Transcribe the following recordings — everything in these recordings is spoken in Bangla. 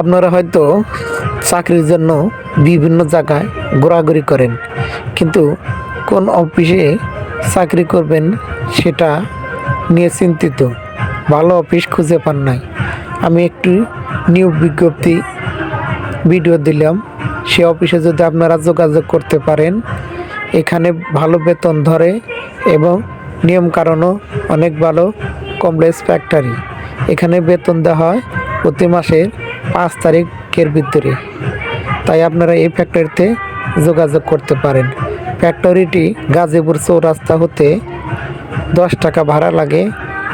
আপনারা হয়তো চাকরির জন্য বিভিন্ন জায়গায় ঘোরাঘুরি করেন, কিন্তু কোন অফিসে চাকরি করবেন সেটা নিয়ে চিন্তিত। ভালো অফিস খুঁজে পান নাই। আমি একটি নিয়োগ বিজ্ঞপ্তি ভিডিও দিলাম। সে অফিসে যদি আপনারা যোগাযোগ করতে পারেন, এখানে ভালো বেতন ধরে এবং নিয়মকানুনও অনেক ভালো, কমপ্লেক্স ফ্যাক্টরি। এখানে বেতন দেওয়া হয় প্রতি মাসের পাঁচ তারিখের ভিতরে। তাই আপনারা এই ফ্যাক্টরিতে যোগাযোগ করতে পারেন। ফ্যাক্টরিটি গাজীপুর চৌরাস্তা হতে দশ টাকা ভাড়া লাগে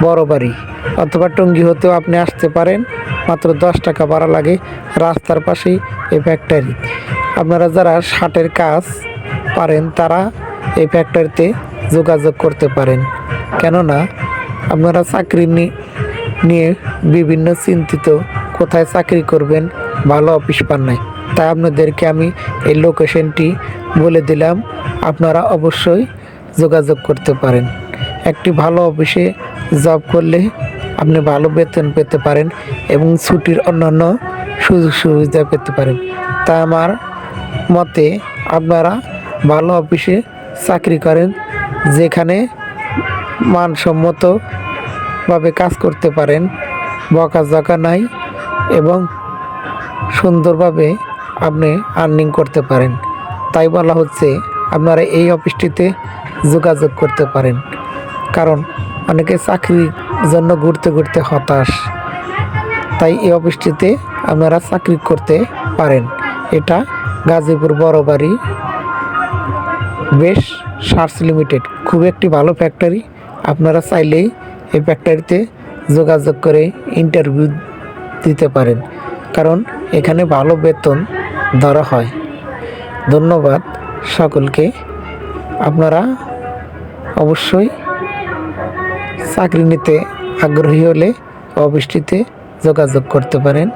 বড় বাড়ি অথবা টঙ্গি হতেও আপনি আসতে পারেন, মাত্র দশ টাকা ভাড়া লাগে রাস্তার পাশেই এই ফ্যাক্টরি আপনারা যারা শার্টের কাজ পারেন, তারা এই ফ্যাক্টরিতে যোগাযোগ করতে পারেন। কেননা, আপনারা চাকরি নিয়ে বিভিন্ন চিন্তিত কোথায় চাকরি করবেন, ভালো অফিস পান নাই। তাই আপনাদেরকে আমি এই লোকেশনটি বলে দিলাম, আপনারা অবশ্যই যোগাযোগ করতে পারেন। একটি ভালো অফিসে জব করলে আপনি ভালো বেতন পেতে পারেন এবং ছুটির অন্যান্য সুযোগ সুবিধা পেতে পারেন। তা আমার মতে আপনারা ভালো অফিসে চাকরি করেন, যেখানে মানসম্মতভাবে কাজ করতে পারেন, বকাঝকা নাই এবং সুন্দরভাবে আপনি আর্নিং করতে পারেন। তাই বলা হচ্ছে আপনারা এই অফিসটিতে যোগাযোগ করতে পারেন। কারণ অনেকে চাকরির জন্য ঘুরতে ঘুরতে হতাশ। তাই এই অফিসটিতে আপনারা চাকরি করতে পারেন। এটা গাজীপুর বড়বাড়ি বেশ সার্চ লিমিটেড। খুব একটি ভালো ফ্যাক্টরি। আপনারা চাইলেই এই ফ্যাক্টরিতে যোগাযোগ করে ইন্টারভিউ দিতে পারেন, কারণ এখানে ভালো বেতন ধরা হয়। ধন্যবাদ সকলকে। আপনারা অবশ্যই চাকরি নিতে আগ্রহী হলে অফিসটিতে যোগাযোগ করতে পারেন।